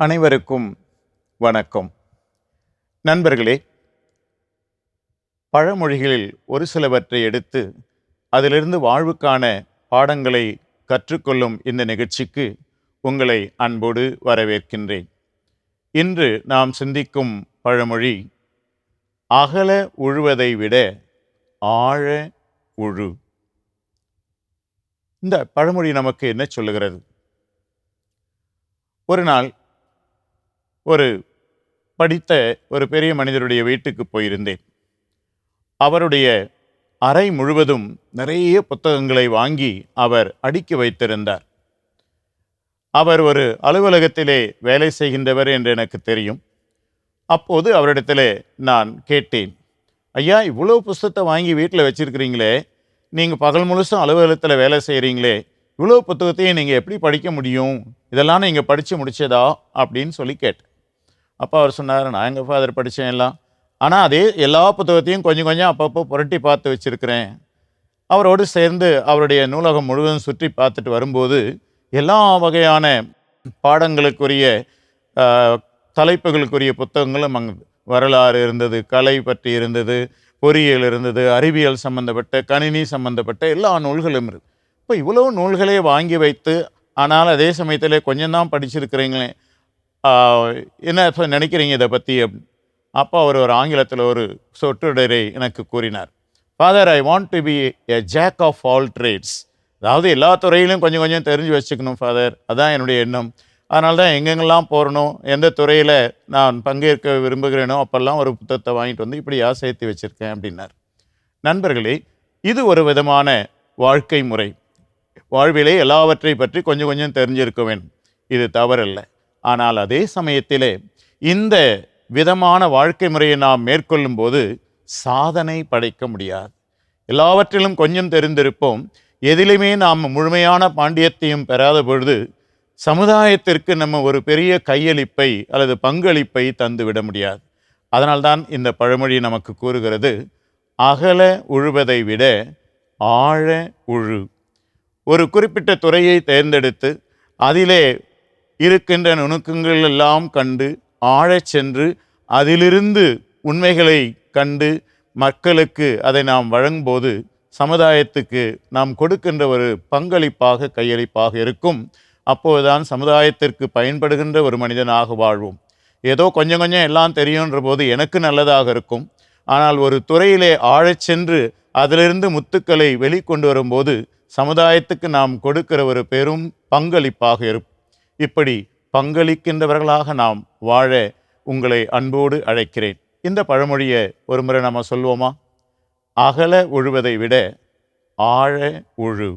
அனைவருக்கும் வணக்கம். நண்பர்களே பழமொழிகளில் ஒரு சிலவற்றை எடுத்து அதிலிருந்து வாழ்வுக்கான பாடங்களை கற்றுக்கொள்ளும் இந்த நிகழ்ச்சிக்கு உங்களை அன்போடு வரவேற்கின்றேன். இன்று நாம் சிந்திக்கும் பழமொழி அகல உழுவதை விட ஆழ உழு இந்த பழமொழி நமக்கு என்ன சொல்லுகிறது? ஒரு நாள் ஒரு படித்த ஒரு பெரிய மனிதருடைய வீட்டுக்கு போயிருந்தேன். அவருடைய அறை முழுவதும் நிறைய புத்தகங்களை வாங்கி அவர் அடுக்கி வைத்திருந்தார். அவர் ஒரு அலுவலகத்திலே வேலை செய்கின்றவர் என்று எனக்கு தெரியும். அப்போது அவரிடத்திலே நான் கேட்டேன் ஐயா இவ்வளோ புஸ்தகத்தை வாங்கி வீட்டில் வச்சுருக்கிறீங்களே நீங்கள் பகல் முழுசும் அலுவலகத்தில் வேலை செய்கிறீங்களே இவ்வளோ புத்தகத்தையும் நீங்கள் எப்படி படிக்க முடியும்? இதெல்லாம் நீங்கள் படித்து முடிச்சதா? அப்படின்னு சொல்லி கேட்டேன். அப்போ அவர் சொன்னார் நான் எங்கள் ஃபாதர் படித்தேன் எல்லாம். ஆனால் அதே எல்லா புத்தகத்தையும் கொஞ்சம் கொஞ்சம் அப்பப்போ புரட்டி பார்த்து வச்சுருக்கிறேன். அவரோடு சேர்ந்து அவருடைய நூலகம் முழுவதும் சுற்றி பார்த்துட்டு வரும்போது எல்லா வகையான பாடங்களுக்குரிய தலைப்புகளுக்குரிய புத்தகங்களும் அங்கே வரலாறு இருந்தது கலை பற்றி இருந்தது பொறியியல் இருந்தது அறிவியல் சம்பந்தப்பட்ட கணினி சம்பந்தப்பட்ட எல்லா நூல்களும் இருக்குது இப்போ இவ்வளோ நூல்களே வாங்கி வைத்து ஆனால் அதே சமயத்தில் கொஞ்சம் தான் படிச்சிருக்கிறீங்களே என்ன சொ- நினைக்கிறீங்க இதை பற்றி அப்போ அவர் ஒரு ஆங்கிலத்தில் ஒரு சொற்றொடரை எனக்கு கூறினார். Father I want to be a jack of all trades அதாவது எல்லா துறையிலும் கொஞ்சம் கொஞ்சம் தெரிஞ்சு வச்சுக்கணும் ஃபாதர் அதான் என்னுடைய எண்ணம். அதனால தான் எங்கெங்கெல்லாம் போகணும் எந்த துறையில் நான் பங்கேற்க விரும்புகிறேனோ அப்போல்லாம் ஒரு புத்தகத்தை வாங்கிட்டு வந்து இப்படியா சேர்த்து வச்சுருக்கேன் அப்படின்னார். நண்பர்களே இது ஒரு விதமான வாழ்க்கை முறை. வாழ்விலே எல்லாவற்றை பற்றி கொஞ்சம் கொஞ்சம் தெரிஞ்சிருக்க வேண்டும். இது தவறல்ல. ஆனால் அதே சமயத்திலே இந்த விதமான வாழ்க்கை முறையை நாம் மேற்கொள்ளும் போது சாதனை படைக்க முடியாது. எல்லாவற்றிலும் கொஞ்சம் தெரிந்திருப்போம். எதிலுமே நாம் முழுமையான பாண்டியத்தையும் பெறாத பொழுது சமுதாயத்திற்கு நம்ம ஒரு பெரிய கையளிப்பை அல்லது பங்களிப்பை தந்து விட முடியாது. அதனால்தான் இந்த பழமொழி நமக்கு கூறுகிறது அகல உழுவதை விட ஆழ உழு. ஒரு குறிப்பிட்ட துறையை தேர்ந்தெடுத்து அதிலே இருக்கின்ற நுணுக்கங்கள் எல்லாம் கண்டு ஆழச் சென்று அதிலிருந்து உண்மைகளை கண்டு மக்களுக்கு அதை நாம் வழங்கும்போது சமுதாயத்துக்கு நாம் கொடுக்கின்ற ஒரு பங்களிப்பாக கையளிப்பாக இருக்கும். அப்போதுதான் சமுதாயத்திற்கு பயன்படுகின்ற ஒரு மனிதனாக வாழ்வோம். ஏதோ கொஞ்சம் கொஞ்சம் எல்லாம் தெரியுன்ற போது எனக்கு நல்லதாக இருக்கும். ஆனால் ஒரு துறையிலே ஆழச் சென்று அதிலிருந்து முத்துக்களை வெளிக்கொண்டு வரும்போது சமுதாயத்துக்கு நாம் கொடுக்கிற ஒரு பெரும் பங்களிப்பாக இருக்கும். இப்படி பங்களிக்கின்றவர்களாக நாம் வாழ உங்களை அன்போடு அழைக்கிறேன். இந்த பழமொழியை ஒரு முறை நம்ம சொல்வோமா? அகல உழுவதை விட ஆழ உழு.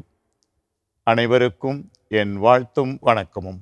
அனைவருக்கும் என் வாழ்த்தும் வணக்கமும்.